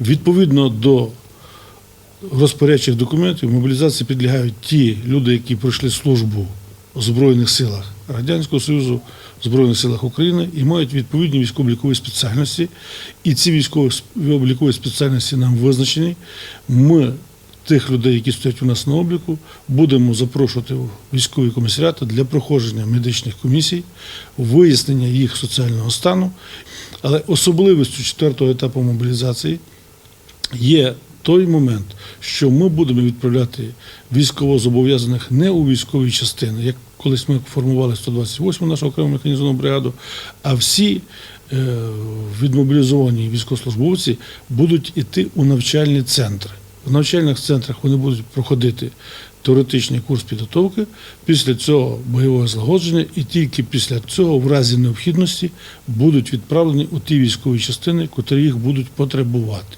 Відповідно до розпорядчих документів мобілізації підлягають ті люди, які пройшли службу у Збройних силах Радянського Союзу, Збройних силах України і мають відповідні військово-облікові спеціальності. І ці військово-облікові спеціальності нам визначені. Ми тих людей, які стоять у нас на обліку, будемо запрошувати в військові комісаріати для проходження медичних комісій, вияснення їх соціального стану. Але особливістю четвертого етапу мобілізації є той момент, що ми будемо відправляти військовозобов'язаних не у військові частини, як колись ми формували 128-му нашу окрему механізовану бригаду, а всі е, відмобілізовані військовослужбовці будуть іти у навчальні центри. В навчальних центрах вони будуть проходити теоретичний курс підготовки, після цього бойове злагодження, і тільки після цього, в разі необхідності, будуть відправлені у ті військові частини, котрі їх будуть потребувати.